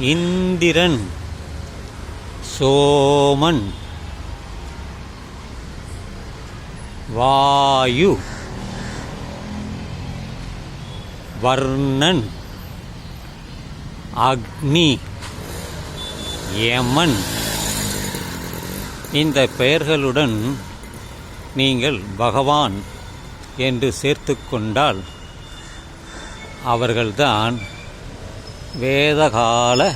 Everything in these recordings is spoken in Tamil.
இந்திரன் சோமன் வாயு வர்ணன் அக்னி யமன். இந்த பெயர்களுடன் நீங்கள் பகவான் என்று சேர்த்து கொண்டால் அவர்கள்தான் வேதகால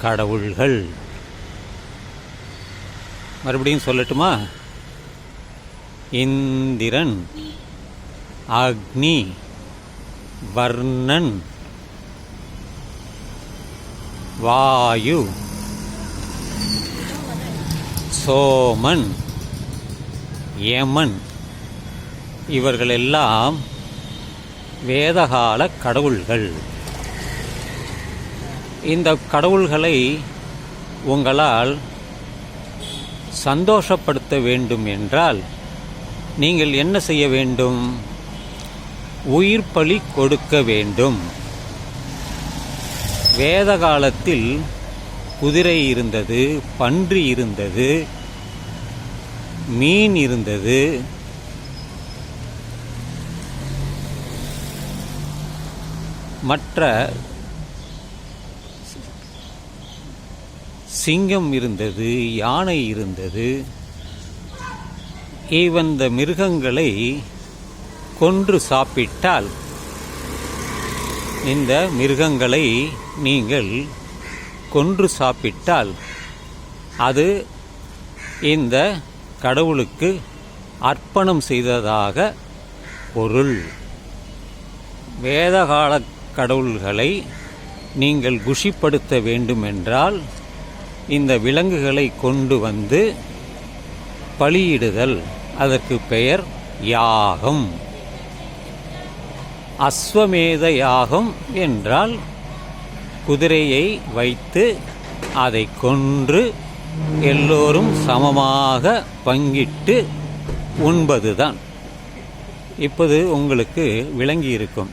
கடவுள்கள். மறுபடியும் சொல்லட்டுமா? இந்திரன் அக்னி வர்ணன் வாயு சோமன் யமன். இவர்களெல்லாம் வேதகால கடவுள்கள். இந்த கடவுள்களை உங்களால் சந்தோஷப்படுத்த வேண்டும் என்றால் நீங்கள் என்ன செய்ய வேண்டும்? உயிர் பலி கொடுக்க வேண்டும். வேத காலத்தில் குதிரை இருந்தது பன்றி இருந்தது மீன் இருந்தது. மற்ற சிங்கம் இருந்தது யானை இருந்தது. இவந்த மிருகங்களை கொன்று சாப்பிட்டால் இந்த மிருகங்களை நீங்கள் கொன்று சாப்பிட்டால் அது இந்த கடவுளுக்கு அர்ப்பணம் செய்ததாக பொருள். வேதகால கடவுள்களை நீங்கள் குஷிப்படுத்த வேண்டுமென்றால் இந்த விலங்குகளை கொண்டு வந்து பலியிடுதல் அதற்கு பெயர் யாகம். அஸ்வமேத யாகம் என்றால் குதிரையை வைத்து அதை கொன்று எல்லோரும் சமமாக பங்கிட்டு உண்பதுதான். இப்போது உங்களுக்கு விளங்கி இருக்கும்.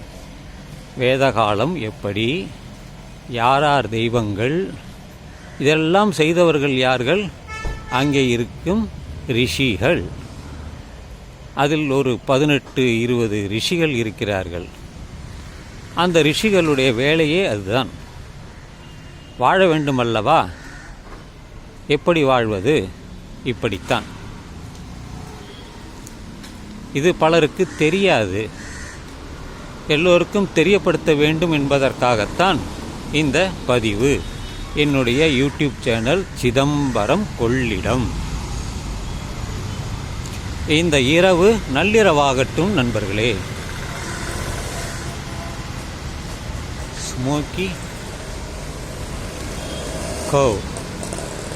வேதகாலம் எப்படி? யாரார் தெய்வங்கள்? இதெல்லாம் செய்தவர்கள் யார்கள்? அங்கே இருக்கும் ரிஷிகள். அதில் ஒரு பதினெட்டு இருபது ரிஷிகள் இருக்கிறார்கள். அந்த ரிஷிகளுடைய வேலையே அதுதான். வாழ வேண்டுமல்லவா? எப்படி வாழ்வது? இப்படித்தான். இது பலருக்கு தெரியாது. எல்லோருக்கும் தெரியப்படுத்த வேண்டும் என்பதற்காகத்தான் இந்த பதிவு. என்னுடைய யூடியூப் சேனல் சிதம்பரம் கொள்ளிடம். இந்த இரவு நள்ளிரவாகட்டும் நண்பர்களே. Smoky go.